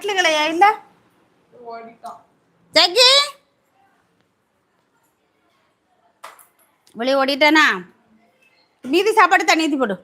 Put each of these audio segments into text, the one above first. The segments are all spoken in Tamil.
கட்லுகளையா இல்ல ஜக்கி! வெளியே ஓடிட்டேனா? மீதி சாப்பாடு தண்ணி ஊத்தி போடு.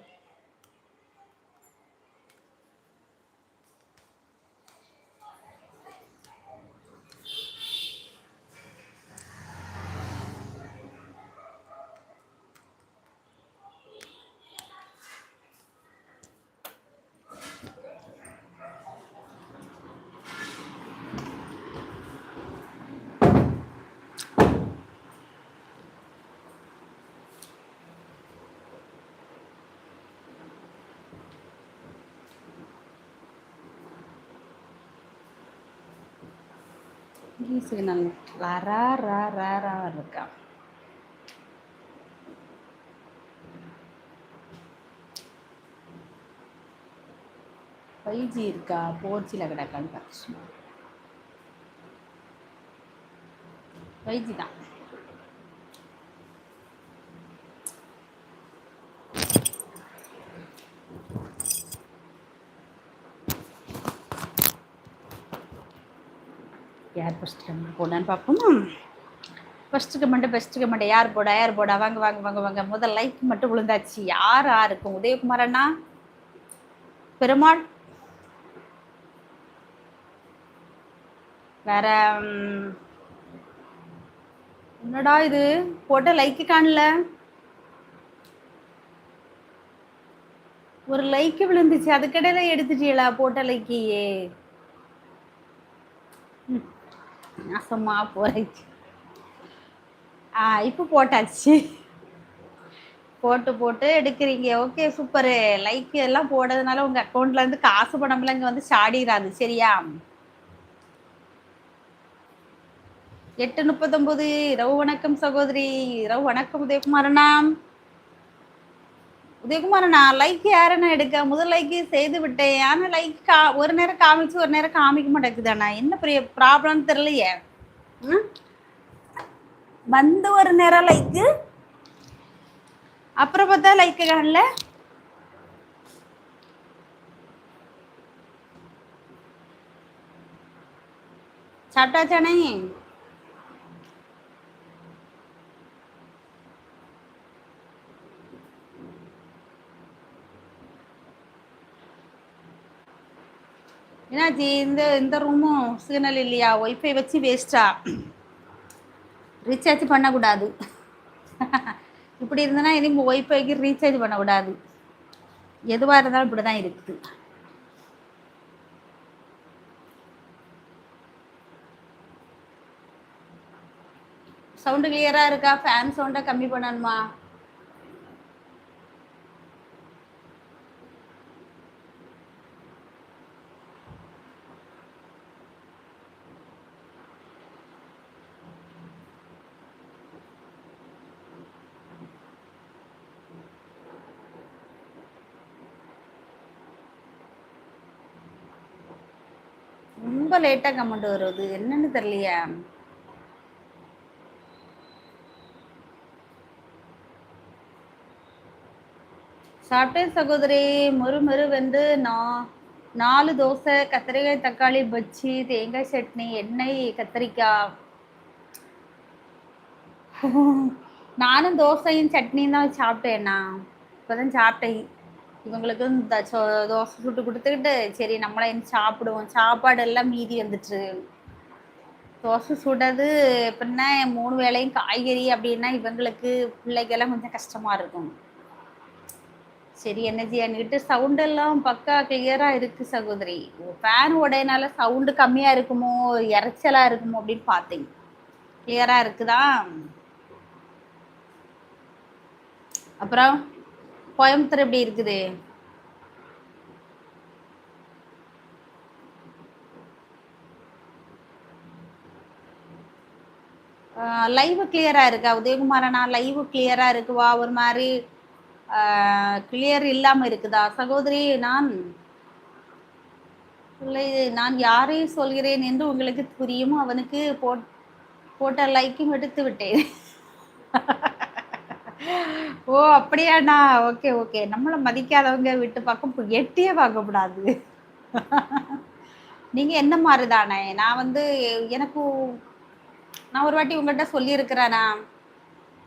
சிக்னல் ரா ரா ரா ரா இருக்கா? ஃபைவ் ஜி இருக்கா? ஃபோர் ஜியில் கிடக்கான்னு பார்த்து ஃபைவ் ஜி தான். யார் ஃபஸ்ட்டு கமெண்ட் போடான்னு பார்ப்போமா? ஃபஸ்ட்டு கமெண்ட் பெஸ்ட் கமெண்ட் யார் போடா யார் போடா? வாங்க வாங்க வாங்க வாங்க. முதல் லைக் மட்டும் விழுந்தாச்சு. யார் யாருக்கும் உதயகுமார் அண்ணா? பெருமாள்? வேற என்னடா இது? போட்ட லைக்கு காணல. ஒரு லைக்கு விழுந்துச்சு. அதுக்கடையில எடுத்துட்டீங்களா போட்ட லைக்கையே நாசமா போறேச்சு ஆ இப்போ போட்டாச்சு. போட்டு போட்டு எடுக்கிறீங்க. Okay super. லைக் எல்லாம் போடுறதுனால உங்க அக்கௌண்ட்ல இருந்து காசு பணம்லாம் இங்க வந்து சாடிடாது சரியா? எட்டு முப்பத்தொன்பது இரவு வணக்கம் சகோதரி. இரவு வணக்கம் உதயகுமாரண்ணா உதயகுமாரண்ணா லைக் யாருன்னு எடுக்க முதல் லைக் செய்து விட்டேன். ஆனால் லைக் கா ஒரு நேரம் காமிச்சு ஒரு நேரம் காமிக்க மாட்டேங்குதாண்ணா என்ன பெரிய ப்ராப்ளம் தெரியலையே. வந்து ஒரு நேரம் லைக்கு அப்புறம் பார்த்தா லைக் காணல. சாப்பிட்டாச்சானே என்னாச்சு? இந்த இந்த ரூமும் சிக்னல் இல்லையா? ஒய்ஃபை வச்சு வேஸ்டா ரீசார்ஜ் பண்ணக்கூடாது. இப்படி இருந்தனா இனி ஒய்ஃபைக்கு ரீசார்ஜ் பண்ணக்கூடாது. எதுவாக இருந்தாலும் இப்படி தான் இருக்குது சவுண்டு கிளியராக இருக்கா? ஃபேன் சவுண்டை கம்மி பண்ணணுமா? ரொம்ப லேட்டாக கமெண்ட் வருது என்னன்னு தெரியலையா. சாப்பிட்டேன் சகோதரி. மொறு மொறு வந்து நான் நாலு தோசை கத்திரிக்காய் தக்காளி பஜ்ஜி தேங்காய் சட்னி எண்ணெய் கத்திரிக்காய். நானும் தோசையும் சட்னியும் தான் சாப்பிட்டேண்ணா இப்போதான் சாப்பிட்டேன். இவங்களுக்கு சோ- தோசை சுட்டு கொடுத்துக்கிட்டு சரி நம்மளே சாப்பிடுவோம். சாப்பாடு எல்லாம் மீதி வந்துட்டு தோசை சுடுறது எப்படின்னா மூணு வேளையும் காய்கறி அப்படின்னா இவங்களுக்கு பிள்ளைக்கெல்லாம் கொஞ்சம் கஷ்டமா இருக்கும். சரி என்ன செய்யன்னுக்கிட்டு சவுண்ட் எல்லாம் பக்கா கிளியரா இருக்கு சகோதரி. ஃபேன் உடையனால சவுண்டு கம்மியா இருக்குமோ இறைச்சலா இருக்குமோ அப்படின்னு பார்த்தேன். கிளியரா இருக்குதா? அப்புறம்? கோயம்புத்தூர் எப்படி இருக்குது? லைவ் கிளியரா இருக்கா? உதயகுமாரனா லைவ் கிளியரா இருக்குவா ஒரு மாதிரி கிளியர் இல்லாம இருக்குதா? சகோதரி நான் இல்லை நான் யாரை சொல்கிறேன் என்று உங்களுக்கு புரியும் அவனுக்கு போட் போட்ட லைக்கும் எடுத்து விட்டேன். ஓ அப்படியாண்ணா. Okay okay. நம்மளை மதிக்காதவங்க விட்டு பார்க்க எட்டியே பார்க்கக்கூடாது. நீங்க என்ன மாதிரி தானே நான் வந்து எனக்கு நான் ஒரு வாட்டி உங்கள்கிட்ட சொல்லியிருக்கிறேனா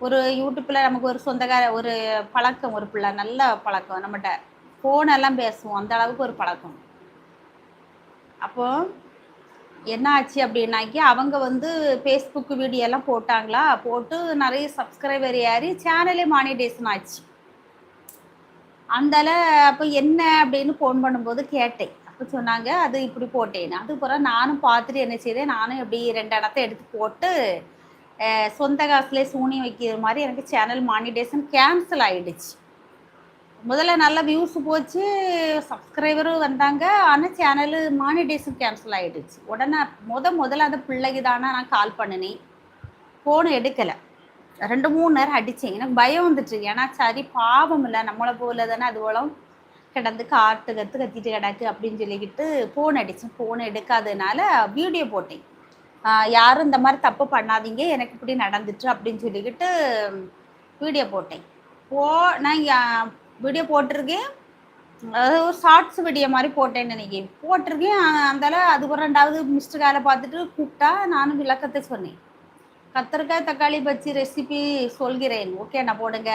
ஒரு யூடியூப்பில் நமக்கு ஒரு சொந்தக்கார ஒரு பழக்கம் ஒரு பிள்ளை நல்ல பழக்கம் நம்மகிட்ட. ஃபோன் எல்லாம் பேசுவோம். அந்த அளவுக்கு ஒரு பழக்கம். அப்போது என்ன ஆச்சு அப்படின்னாக்கி அவங்க வந்து ஃபேஸ்புக் வீடியோ எல்லாம் போட்டாங்களா? போட்டு நிறைய சப்ஸ்கிரைபர் ஏறி சேனலே மானிடேஷன் ஆச்சு அந்தால அப்போ என்ன அப்படின்னு ஃபோன் பண்ணும்போது கேட்டேன். அப்போ சொன்னாங்க அது இப்படி போட்டேன் அதுக்கப்புறம் நானும் பார்த்துட்டு என்ன செய்தேன் நானும் இப்படி ரெண்டு இடத்த எடுத்து போட்டு சொந்த காசுலேயே சூனி வைக்கிற மாதிரி எனக்கு சேனல் மானிடேஷன் கேன்சல் ஆகிடுச்சு முதல்ல நல்ல வியூஸ் போச்சு சப்ஸ்கிரைபரும் வந்தாங்க. ஆனால் சேனலு மானிடேஷன் கேன்சல் ஆகிடுச்சு உடனே முத முதல்ல அந்த பிள்ளைக்கு தானே நான் கால் பண்ணினேன். ஃபோன் எடுக்கலை. ரெண்டு மூணு நேரம் அடித்தேன் எனக்கு பயம் வந்துட்டு ஏன்னா சரி பாவம் இல்லை. நம்மளை போல தானே அது போலம் கிடந்து காட்டு கற்று கத்திட்டு கிடக்கு அப்படின்னு சொல்லிக்கிட்டு ஃபோன் அடித்தேன் ஃபோன் எடுக்காததுனால வீடியோ போட்டேன். யாரும் இந்த மாதிரி தப்பு பண்ணாதீங்க. எனக்கு இப்படி நடந்துட்டு அப்படின்னு சொல்லிக்கிட்டு வீடியோ போட்டேன். போ நான் வீடியோ போட்டிருக்கேன். அதாவது ஒரு ஷார்ட்ஸ் வீடியோ மாதிரி போட்டேன் இன்னைக்கு போட்டிருக்கேன் அந்தால அதுக்கு ரெண்டாவது மிஸ்டர் காலை பார்த்துட்டு கூப்பிட்டா நானும் விளக்கத்தை சொன்னேன். கத்திரிக்காய் தக்காளி பச்சி ரெசிபி சொல்கிறேன். ஓகே நான் போடுங்க.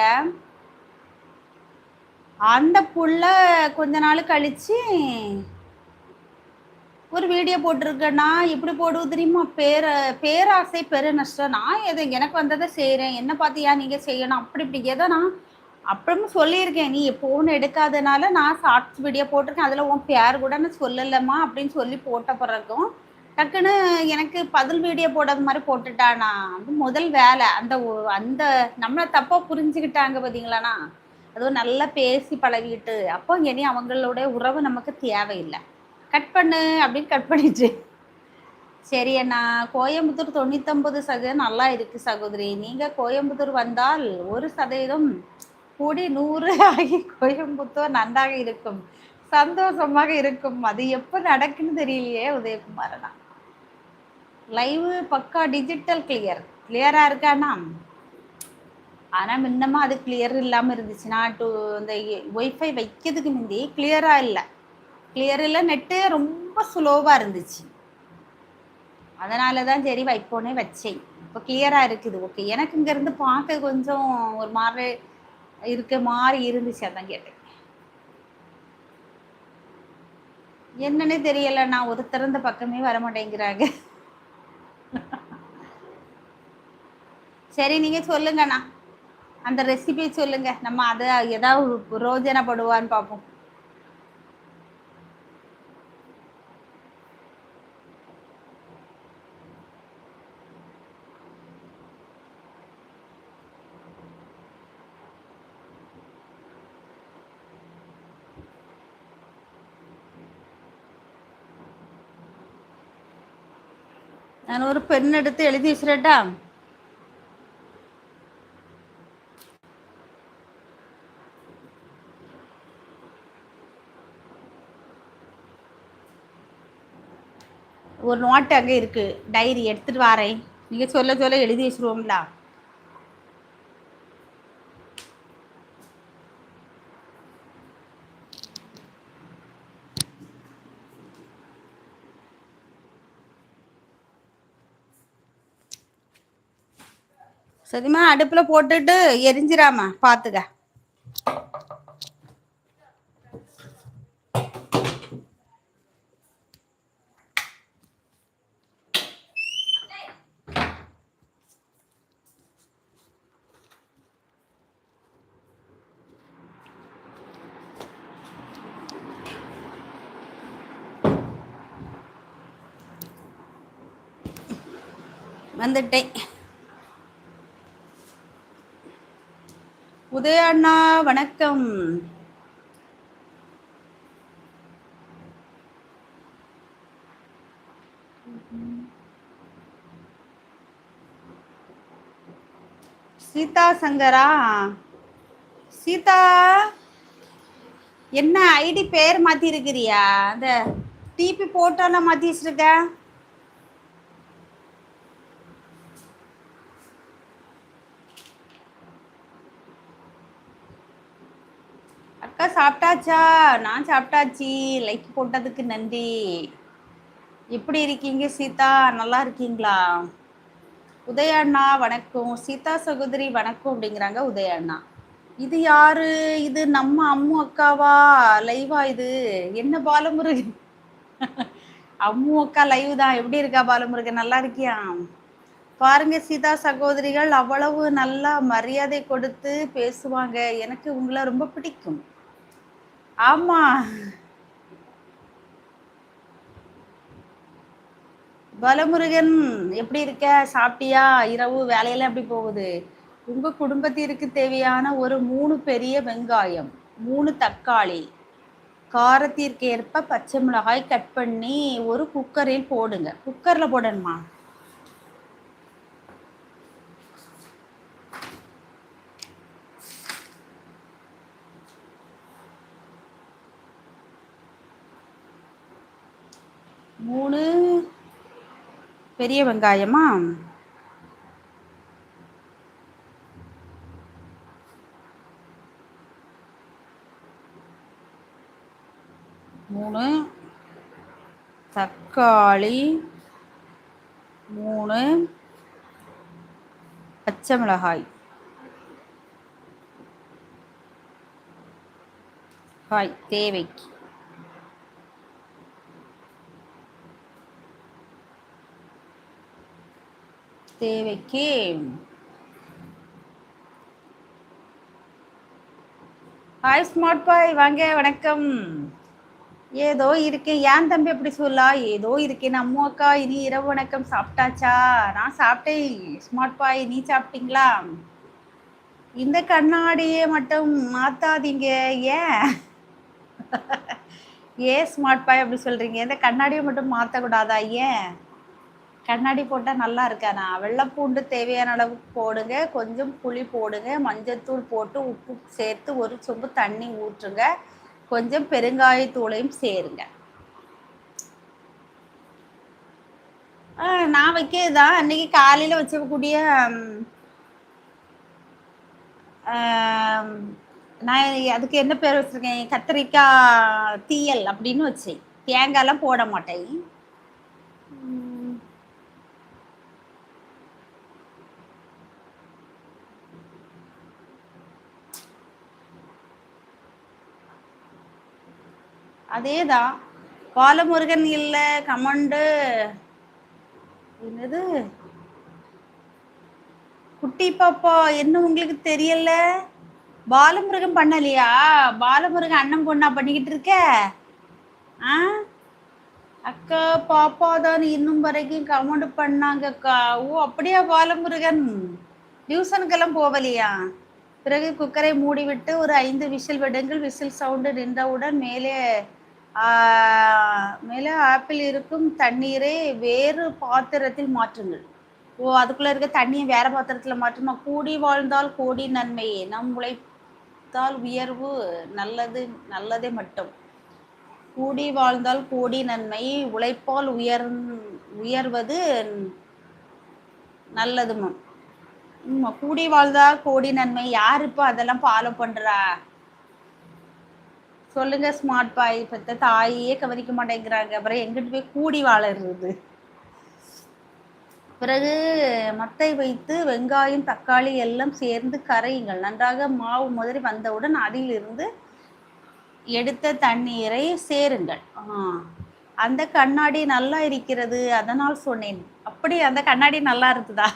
அந்த புள்ள கொஞ்ச நாள் கழிச்சு ஒரு வீடியோ போட்டிருக்கேன்னா எப்படி போடுவது தெரியுமா? பேர பேராசை பெரு நஷ்டம். நான் எதை எனக்கு வந்ததை செய்கிறேன் என்ன பார்த்தியா நீங்கள் செய்யணும்? அப்படி இப்படி. எதை நான் அப்புறமும் சொல்லியிருக்கேன் நீ ஃபோன் எடுக்காதனால நான் ஷார்ட்ஸ் வீடியோ போட்டிருக்கேன். அதில் உன் பேர் கூட நான் சொல்லலம்மா அப்படின்னு சொல்லி போட்ட பிறகும் டக்குன்னு எனக்கு பதில் வீடியோ போடாத மாதிரி போட்டுட்டானா அது முதல் வேலை. அந்த அந்த நம்மளை தப்பாக புரிஞ்சுக்கிட்டாங்க பார்த்தீங்களாண்ணா அதுவும் நல்லா பேசி பழகிட்டு அப்போ இனி அவங்களோட உறவு நமக்கு தேவையில்லை. கட் பண்ணு அப்படின்னு கட் பண்ணிட்டு. சரி அண்ணா கோயம்புத்தூர் தொண்ணூத்தொம்பது சதவீதம் நல்லா இருக்கு சகோதரி. நீங்கள் கோயம்புத்தூர் வந்தால் ஒரு சதவீதம் கூடி நூறு ஆகி கோயம்புத்தூர் நன்றாக இருக்கும். சந்தோஷமாக இருக்கும். அது எப்போ நடக்குன்னு தெரியலையே உதயகுமாரனா. லைவ் பக்கா டிஜிட்டல் கிளியர் கிளியராக இருக்கானா? ஆனால் முன்னமா அது கிளியர் இருந்துச்சு. இருந்துச்சுன்னா டூ இந்த ஒய்ஃபை வைக்கிறதுக்கு முந்தி கிளியராக இல்லை. கிளியர் இல்லை நெட்டு ரொம்ப ஸ்லோவாக இருந்துச்சு. அதனால தான் சரி வைப்போனே வச்சேன். இப்போ கிளியராக இருக்குது. ஓகே எனக்கு இங்கேருந்து பார்க்க கொஞ்சம் ஒரு மாதிரி இருக்க மாதிரி இருந்துச்சு அதான் கேட்டேன். என்னன்னே தெரியல நான் ஒரு திறந்த பக்கமே வரமாட்டேங்கிறாங்க. சரி நீங்க சொல்லுங்கண்ணா. அந்த ரெசிபி சொல்லுங்க. நம்ம அதை ஏதாவது ரோஜனப்படுவான்னு பார்ப்போம். நான் ஒரு பெண் எடுத்து எழுதி வச்சுட்டா ஒரு நோட்டு அங்கே இருக்கு. டைரி எடுத்துட்டு வரேன். நீங்க சொல்ல சொல்ல எழுதி வச்சிருவோம்ல சரிம்மா அடுப்பில் போட்டுட்டு எரிஞ்சிராமா பார்த்துக்க வந்துட்டேன். உதய அண்ணா வணக்கம். சீதா சங்கரா? சீதா என்ன ஐடி பேர் மாத்தி இருக்கிறியா அந்த டிபி போட்டோல மாத்தி வச்சிருக்க சாப்பிட்டாச்சா? நான் சாப்பிட்டாச்சு. லைக் போட்டதுக்கு நன்றி. எப்படி இருக்கீங்க சீதா? நல்லா இருக்கீங்களா? உதயண்ணா வணக்கம். சீதா சகோதரி வணக்கம் அப்படிங்கிறாங்க உதயண்ணா இது யாரு? இது நம்ம அம்மு அக்காவா? லைவா இது? என்ன பாலமுருகன்? அம்மு அக்கா லைவ் தான். எப்படி இருக்கா பாலமுருகன்? நல்லா இருக்கியா? பாருங்க சீதா சகோதரிகள் அவ்வளவு நல்லா மரியாதை கொடுத்து பேசுவாங்க. எனக்கு உங்களை ரொம்ப பிடிக்கும். ஆமா. பலமுருகன் எப்படி இருக்க? சாப்பிட்டியா? இரவு வேலையெல்லாம் எப்படி போகுது? உங்க குடும்பத்திற்கு தேவையான ஒரு மூணு பெரிய வெங்காயம் மூணு தக்காளி. காரத்திற்கு ஏற்ப பச்சை மிளகாய் கட் பண்ணி ஒரு குக்கரில் போடுங்க. குக்கர்ல போடணுமா மூணு பெரிய வெங்காயமா? மூணு. தக்காளி. மூணு. பச்சை மிளகாய். காய். தேவைக்கு. தேவைக்கு. ஹாய் ஸ்மார்ட் பாய் வாங்க வணக்கம். ஏதோ இருக்கேன். ஏன் தம்பி அப்படி சொல்லா ஏதோ இருக்கேன். அம்மு அக்கா இனி இரவு வணக்கம். சாப்பிட்டாச்சா? நான் சாப்பிட்டேன். ஸ்மார்ட் பாய் நீ சாப்பிட்டீங்களா? இந்த கண்ணாடியை மட்டும் மாத்தாதீங்க. ஏன்? ஏன் ஸ்மார்ட் பாய் அப்படி சொல்றீங்க? இந்த கண்ணாடியை மட்டும் மாற்றக்கூடாதா ஏன்? கண்ணாடி போட்டால் நல்லா இருக்காண்ணா வெள்ளைப்பூண்டு தேவையான அளவுக்கு போடுங்க. கொஞ்சம் புளி போடுங்க. மஞ்சத்தூள் போட்டு உப்பு சேர்த்து ஒரு சொம்பு தண்ணி ஊற்றுங்க. கொஞ்சம் பெருங்காயத்தூளையும் சேருங்க. நான் வைக்கிறதுதான் அன்னைக்கு காலையில் வச்சக்கூடிய நான் அதுக்கு என்ன பேர் வச்சிருக்கேன்? கத்திரிக்காய் தீயல் அப்படின்னு வச்சேன் தேங்காய்லாம் போட மாட்டேன். அதே தான் பாலமுருகன் இல்லை கமண்டு என்னது? குட்டி பாப்பா என்ன உங்களுக்கு தெரியல? பாலமுருகன் பண்ணலையா? பாலமுருகன் அண்ணன் பொண்ணா பண்ணிக்கிட்டு இருக்க? ஆ? அக்கா பாப்பா தான் இன்னும் வரைக்கும் கமெண்ட் பண்ணாங்கக்கா. ஓ அப்படியா பாலமுருகன்? டியூசனுக்கெல்லாம் போகலையா? பிறகு குக்கரை மூடிவிட்டு ஒரு ஐந்து விசில் விடுங்கள். விசில் சவுண்டு நின்றவுடன் மேலே மேலே ஆப்பிள் இருக்கும் தண்ணீரை வேறு பாத்திரத்தில் மாற்றுங்கள். ஓ அதுக்குள்ளே இருக்க தண்ணியை வேற பாத்திரத்தில் மாற்றுமா? கூடி வாழ்ந்தால் கோடி நன்மையே. நம் உழைத்தால் உயர்வு நல்லது நல்லதே மட்டும். கூடி வாழ்ந்தால் கோடி நன்மை. உழைப்பால் உயர் உயர்வது நல்லது மேம். கூடி வாழ்ந்தால் கோடி நன்மை. யாரு இப்போ அதெல்லாம் ஃபாலோ பண்ணுறா சொல்லுங்க ஸ்மார்ட் பாய் பெத்த தாயே கவனிக்க மாட்டேங்கிறாங்க. அப்புறம் எங்கிட்டு போய் கூடி வாழறது? பிறகு மத்தை வைத்து வெங்காயம் தக்காளி எல்லாம் சேர்ந்து கரையுங்கள். நன்றாக மாவு முதலி வந்தவுடன் அதிலிருந்து எடுத்த தண்ணீரை சேருங்கள். அந்த கண்ணாடி நல்லா இருக்கிறது. அதனால் சொன்னேன். அப்படி அந்த கண்ணாடி நல்லா இருக்குதா?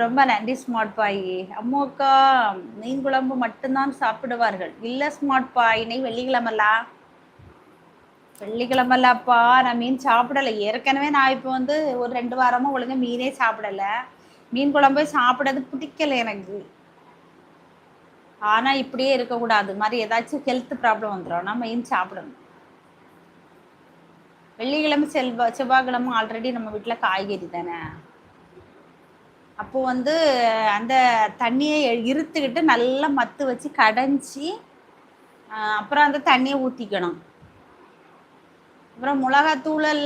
ரொம்ப நன்றி ஸ்மார்ட் பாய் அம்மாக்கா மீன் குழம்பு மட்டும்தான் சாப்பிடுவார்கள். இல்லை ஸ்மார்ட் பாய் இன்னைக்கு வெள்ளிக்கிழமல்லா? வெள்ளிக்கிழமல்லாப்பா நான் மீன் சாப்பிடலை. ஏற்கனவே நான் இப்போ வந்து ஒரு ரெண்டு வாரமாக ஒழுங்காக மீனே சாப்பிடலை. மீன் குழம்பு சாப்பிடறது பிடிக்கல எனக்கு. ஆனால் இப்படியே இருக்கக்கூடாது. மாதிரி ஏதாச்சும் ஹெல்த் ப்ராப்ளம் வந்துடும். நம்ம மீன் சாப்பிடணும். வெள்ளிக்கிழமை செல்வா செவ்வாய்க்கிழமை ஆல்ரெடி நம்ம வீட்டில் காய்கறி தானே. அப்போ வந்து அந்த தண்ணியை இருத்துக்கிட்டு நல்லா மத்து வச்சு கடைஞ்சி அப்புறம் அந்த தண்ணியை ஊற்றிக்கணும் அப்புறம் மிளகாத்தூளல்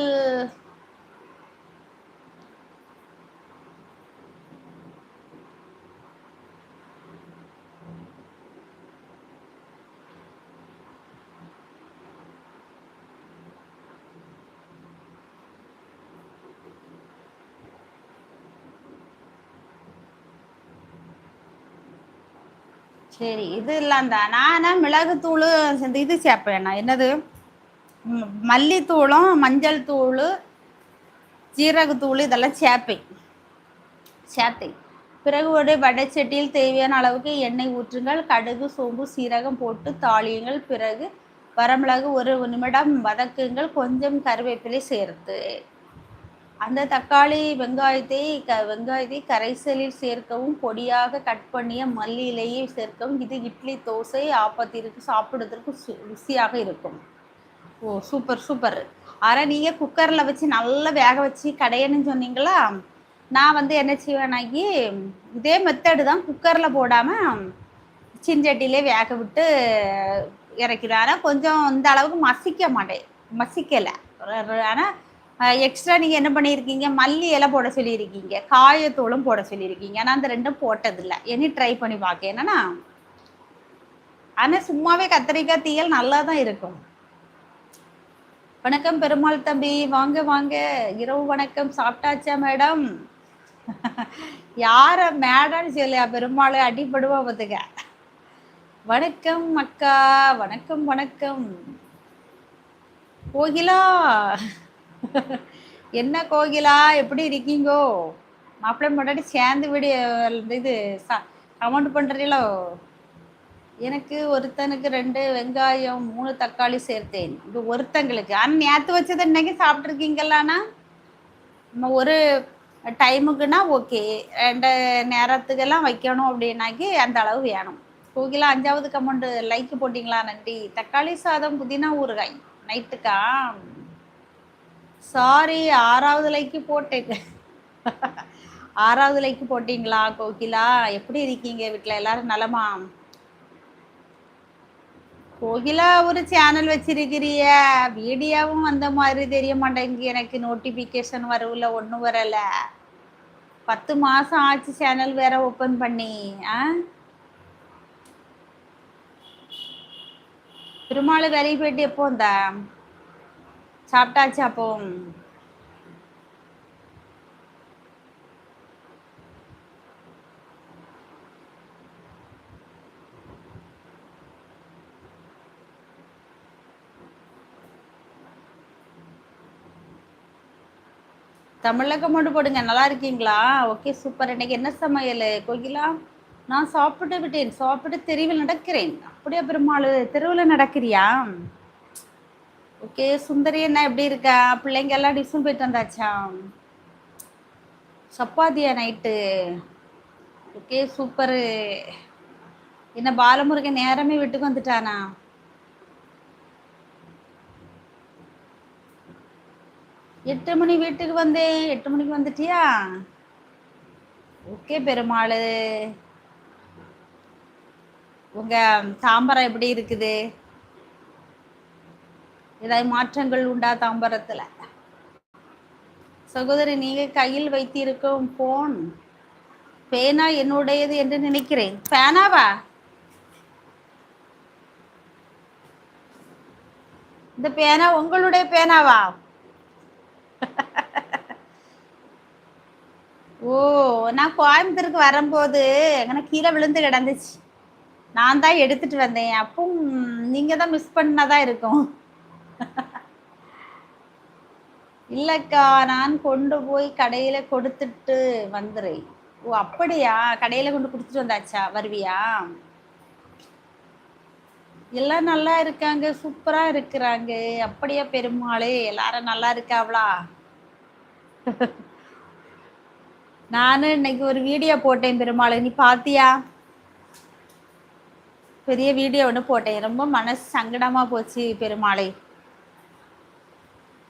சரி இது இல்லாந்தா? நான் மிளகுத்தூள் இந்த இது சேர்ப்பேன்? நான் என்னது மல்லித்தூளும் மஞ்சள் தூள் ஜீரகத்தூள் இதெல்லாம் சேர்ப்பேன். சேர்த்தேன். பிறகு ஒரு வடைச்சட்டியில் தேவையான அளவுக்கு எண்ணெய் ஊற்றுங்கள். கடுகு சோம்பு சீரகம் போட்டு தாளியுங்கள். பிறகு வரமிளகு ஒரு நிமிடம் வதக்குங்கள். கொஞ்சம் கருவேப்பிலை சேர்த்து. அந்த தக்காளி வெங்காயத்தை க வெங்காயத்தை கரைசலில் சேர்க்கவும் பொடியாக கட் பண்ணிய மல்லி இலையை சேர்க்கவும் இது இட்லி தோசை ஆப்பத்திற்கு சாப்பிடுறதுக்கு சு- ருசியாக இருக்கும். ஓ சூப்பர் சூப்பர். ஆனால் நீங்கள் குக்கரில் வச்சு நல்லா வேக வச்சு கடையணும்னு சொன்னீங்களா? நான் வந்து என்ன செய்வேனாகி இதே மெத்தடு தான் குக்கரில் போடாமல் சிஞ்சட்டிலே வேக விட்டு இறக்கிறேன் ஆனால் கொஞ்சம் இந்த அளவுக்கு மசிக்க மாட்டேன். மசிக்கலை. ஆனால் எக்ஸ்ட்ரா நீங்கள் என்ன பண்ணியிருக்கீங்க மல்லி இலை போட சொல்லியிருக்கீங்க. காயத்தூளும் போட சொல்லியிருக்கீங்க. ஆனால் அந்த ரெண்டும் போட்டதில்லை. இனி ட்ரை பண்ணி பார்க்க. என்னன்னா ஆனால் சும்மாவே கத்திரிக்காய் தீயல் நல்லா தான் இருக்கும். வணக்கம் பெருமாள் தம்பி. வாங்க வாங்க. இரவு வணக்கம். சாப்பிட்டாச்சா மேடம்? யார மேடம்னு சொல்லியா? பெருமாள் அடிப்படுவா பார்த்துக்க. வணக்கம் அக்கா. வணக்கம் வணக்கம். கோகிலா என்ன கோகிலா எப்படி இருக்கீங்கோ? மாப்பிள்ளை முன்னாடி சேர்ந்து விடு இது கமெண்ட் பண்ணுறீங்களோ எனக்கு ஒருத்தனுக்கு ரெண்டு வெங்காயம் மூணு தக்காளி சேர்த்தேன். இது ஒருத்தங்களுக்கு. ஆனால் நேற்று வச்சது இன்னைக்கு சாப்பிட்ருக்கீங்களாண்ணா நம்ம ஒரு டைமுக்குன்னா ஓகே. ரெண்டு நேரத்துக்கெல்லாம் வைக்கணும் அப்படின்னாக்கி அந்த அளவு வேணும். கோகிலா அஞ்சாவது கமெண்ட் லைக் போட்டிங்களா நன்றி. தக்காளி சாதம் புதினா ஊறுகாய். நைட்டுக்கா? சாரி ஆறாவது லைக்கு போட்டேன். ஆறாவது லைக்கு போட்டிங்களா கோகிலா? எப்படி இருக்கீங்க வீட்டில் எல்லாரும் நலமா? கோகிலா ஒரு சேனல் வச்சிருக்கிறிய. வீடியோவும் வந்த மாதிரி தெரிய மாட்டேங்குது. எனக்கு நோட்டிஃபிகேஷன் வரவில்ல ஒன்றும் வரல. பத்து மாசம் ஆச்சு சேனல் வேற ஓப்பன் பண்ணி. ஆ? பெருமாள் வேலைக்கு போயிட்டு எப்போ வந்தேன் சாப்பிட்டாச்சு அப்போ தமிழ்ல கமெண்ட் போடுங்க. நல்லா இருக்கீங்களா? Okay super. இன்னைக்கு என்ன சமையல்? கோகிலா? நான் சாப்பிட்டு விட்டேன். சாப்பிட்டு தெருவில் நடக்கிறேன். அப்படியா பெருமாள் தெருவில் நடக்கிறியா? ஓகே சுந்தரி என்ன எப்படி இருக்கா? பிள்ளைங்க எல்லாம் டியூஷன் போயிட்டு வந்தாச்சா? சப்பாத்தியா நைட்டு? Okay super. என்ன பாலமுருகன் நேரமே வீட்டுக்கு வந்துட்டானா? எட்டு மணி வீட்டுக்கு வந்தேன் எட்டு மணிக்கு வந்துட்டியா? ஓகே பெருமாள். உங்க தாம்பரம் எப்படி இருக்குது? ஏதாவது மாற்றங்கள் உண்டா தாம்பரத்துல? சகோதரி நீங்கள் கையில் வைத்திருக்கும் போன் பேனா என்னுடையது என்று நினைக்கிறேன். பேனாவா? இந்த பேனா உங்களுடைய பேனாவா? ஓ நான் கோயம்புத்தூருக்கு வரும்போது எங்கன்னா கீழே விழுந்து கிடந்துச்சு. நான் தான் எடுத்துட்டு வந்தேன். அப்போ நீங்க தான் மிஸ் பண்ணாதான் இருக்கும். இல்லக்கா நான் கொண்டு போய் கடையில கொடுத்துட்டு வந்துடுறேன் ஓ அப்படியா? கடையில கொண்டு கொடுத்துட்டு வந்தாச்சா? வருவியா? எல்லாம் நல்லா இருக்காங்க சூப்பரா இருக்கிறாங்க. அப்படியா பெருமாளே? எல்லாரும் நல்லா இருக்காவளா? நானு இன்னைக்கு ஒரு வீடியோ போட்டேன் பெருமாளே. நீ பாத்தியா? பெரிய வீடியோ ஒன்று போட்டேன். ரொம்ப மனசு சங்கடமா போச்சு பெருமாளே.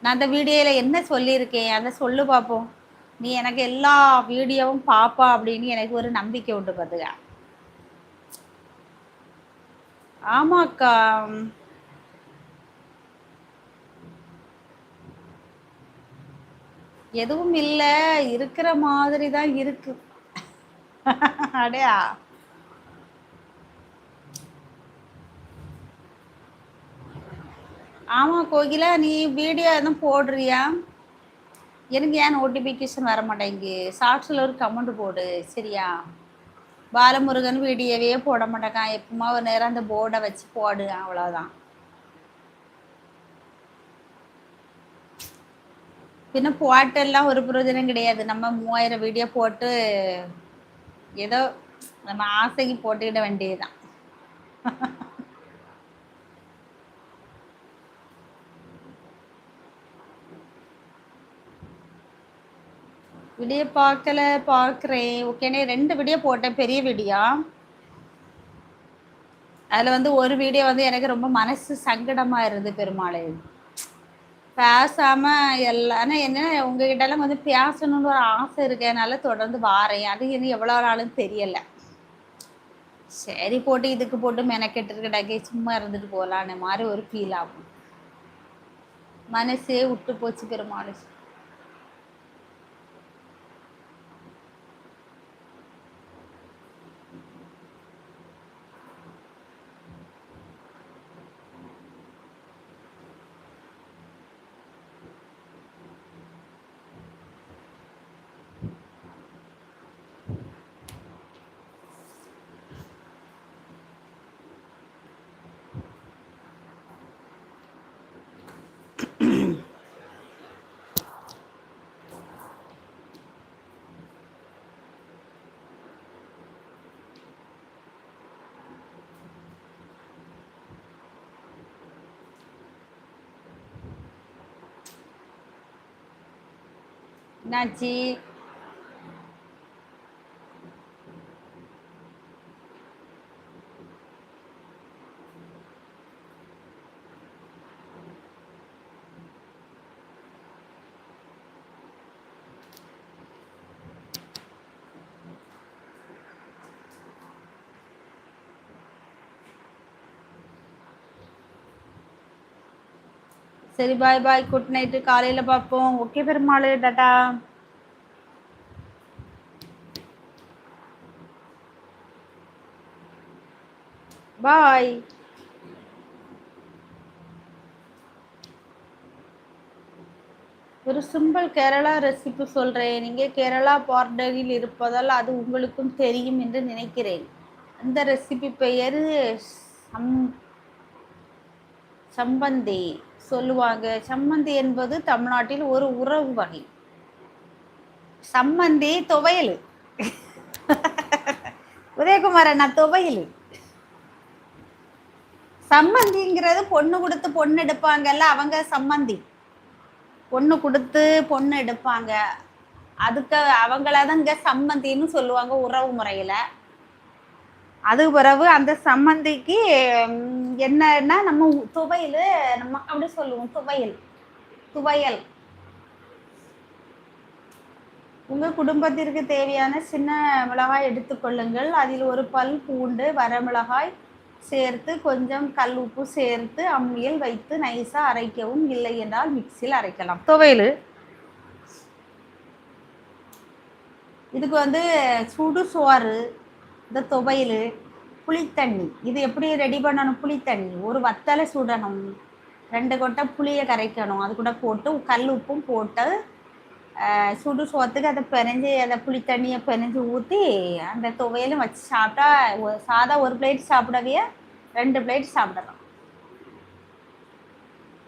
நான் அந்த வீடியோல என்ன சொல்லியிருக்கேன்? அதை சொல்லு பார்ப்போம் நீ எனக்கு எல்லா வீடியோவும் பாப்பா அப்படின்னு எனக்கு ஒரு நம்பிக்கை உண்டு பார்த்துக்க ஆமாக்கா எதுவும் இல்ல இருக்கிற மாதிரி தான் இருக்கு. அடையா. ஆமா கோகிலா நீ வீடியோ எதுவும் போடுறியா? எனக்கு ஏன் நோட்டிஃபிகேஷன் வர மாட்டேங்கு ஷார்ட்ஸில் ஒரு கமெண்ட் போடு சரியா? பாலமுருகன் வீடியோவே போட மாட்டேக்கான் எப்பவுமா ஒரு நேரம் அந்த போர்டை வச்சு போடு அவ்வளோதான் பின்ன போட்டெல்லாம் ஒரு பிரயோஜனம் கிடையாது. நம்ம மூவாயிரம் வீடியோ போட்டு ஏதோ நம்ம ஆசைக்கு போட்டுக்கிட வேண்டியதுதான். விடிய பார்க்கல பார்க்குறேன். ஓகேனே ரெண்டு வீடியோ போட்டேன் பெரிய வீடியோ அதில் வந்து ஒரு வீடியோ வந்து எனக்கு ரொம்ப மனசு சங்கடமாக இருந்தது பெருமாளே. பேசாமல் எல்லாம் என்ன உங்ககிட்டலாம் வந்து பேசணும்னு ஒரு ஆசை இருக்கனால தொடர்ந்து வாரேன். அது இன்னும் எவ்வளோ நாளும் தெரியலை. சரி போட்டு இதுக்கு போட்டு மெனக்கெட்டு இருக்கடாக்கே சும்மா இருந்துட்டு போகலான்னு மாதிரி ஒரு ஃபீல் ஆகும். மனசே விட்டு போச்சு பெருமாள். என்னாச்சு சரி பாய் பாய் குட் நைட்டு காலையில் பார்ப்போம். ஓகே பெருமாள். டாட்டா பாய் ஒரு சிம்பிள் கேரளா ரெசிபி சொல்கிறேன் நீங்கள் கேரளா பார்டரில் இருப்பதால் அது உங்களுக்கும் தெரியும் என்று நினைக்கிறேன். அந்த ரெசிபி பெயர் சம் சம்பந்தி. சொல்லுவாங்க சம்மந்தி என்பது தமிழ்நாட்டில் ஒரு உறவு வகை. சம்மந்தி துவையல். உதயகுமார் அண்ணா துவையல். சம்மந்திங்கிறது பொண்ணு கொடுத்து பொண்ணு எடுப்பாங்கல்ல அவங்க சம்மந்தி. பொண்ணு கொடுத்து பொண்ணு எடுப்பாங்க. அதுக்கு அவங்களதான் இங்க சம்மந்தின்னு சொல்லுவாங்க உறவு முறையில. அது பிறகு அந்த சம்மந்திக்கு என்னன்னா நம்ம துவையல் நம்ம அப்படி சொல்லுவோம் துவையல். துவையல். உங்க குடும்பத்திற்கு தேவையான சின்ன மிளகாய் எடுத்துக்கொள்ளுங்கள் அதில் ஒரு பல் பூண்டு வரமிளகாய் சேர்த்து கொஞ்சம் கல் உப்பு சேர்த்து அம்மியில் வைத்து நைஸாக அரைக்கவும் இல்லை என்றால் மிக்சியில் அரைக்கலாம். துவையல். இதுக்கு வந்து சுடு சோறு இந்த துவையல் புளித்தண்ணி. இது எப்படி ரெடி பண்ணணும்? புளித்தண்ணி. ஒரு வத்தலை சுடணும். ரெண்டு கொட்டை புளியை கரைக்கணும். அது கூட போட்டு கல் உப்பும் போட்டு சுடு சோத்துக்கு அதை பிணைஞ்சி அதை புளித்தண்ணியை பிணைஞ்சி ஊற்றி அந்த துவையலும் வச்சு சாப்பிட்டா சாதா ஒரு பிளேட் சாப்பிடவே ரெண்டு பிளேட் சாப்பிடலாம்.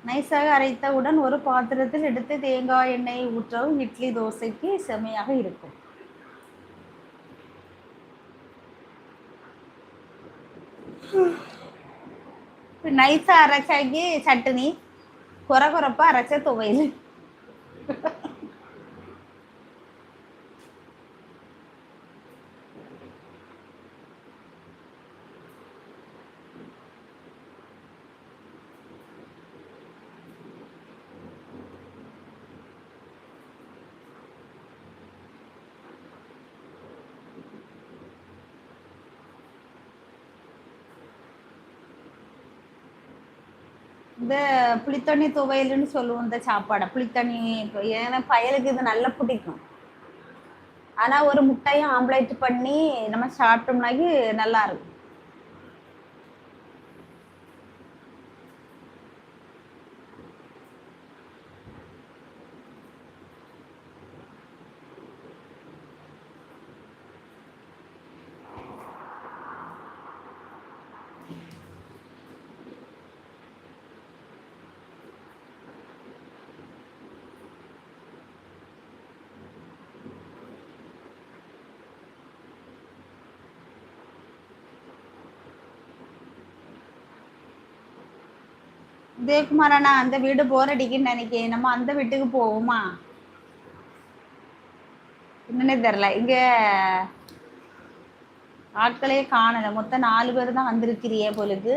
நைஸாக அரைத்தவுடன் ஒரு பாத்திரத்தில் எடுத்து தேங்காய் எண்ணெய் ஊற்றவும் இட்லி தோசைக்கு செம்மையாக இருக்கும். நைஸா அரைச்சாக்கி சட்னி குறை குறைப்பா அரைச்ச துவையல் இந்த புளித்தண்ணி துவையல்னு சொல்லுவோம் இந்த சாப்பாடை. புளித்தண்ணி ஏன்னா பயலுக்கு இது நல்லா பிடிக்கும். ஆனால் ஒரு முட்டையும் ஆம்லேட் பண்ணி நம்ம சாப்பிட்டோம்னாக்கி நல்லா இருக்கும் உதயகுமார் அண்ணா அந்த வீடு போர் அடிக்குன்னு நினைக்கிறேன். நம்ம அந்த வீட்டுக்கு போவோமா? என்னன்னே தெரில இங்க ஆட்களே காணல. மொத்தம் நாலு பேர் தான் வந்திருக்கிறியே போலுக்கு.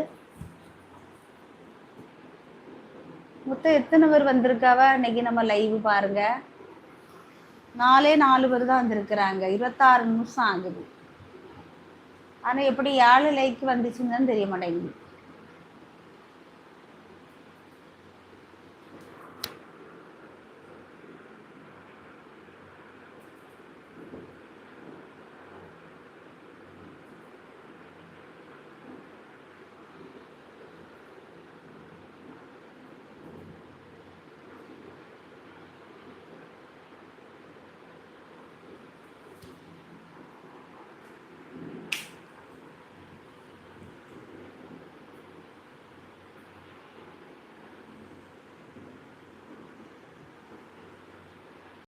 மொத்தம் எத்தனை பேர் வந்திருக்காவ? இன்னைக்கு நம்ம லைவ் பாருங்க. நாலே நாலு பேர் தான் வந்திருக்கிறாங்க. இருபத்தாறு நிமிஷம் ஆகுது. ஆனா எப்படி ஏழு லைக் வந்துச்சுன்னு தெரிய மாட்டேங்குது.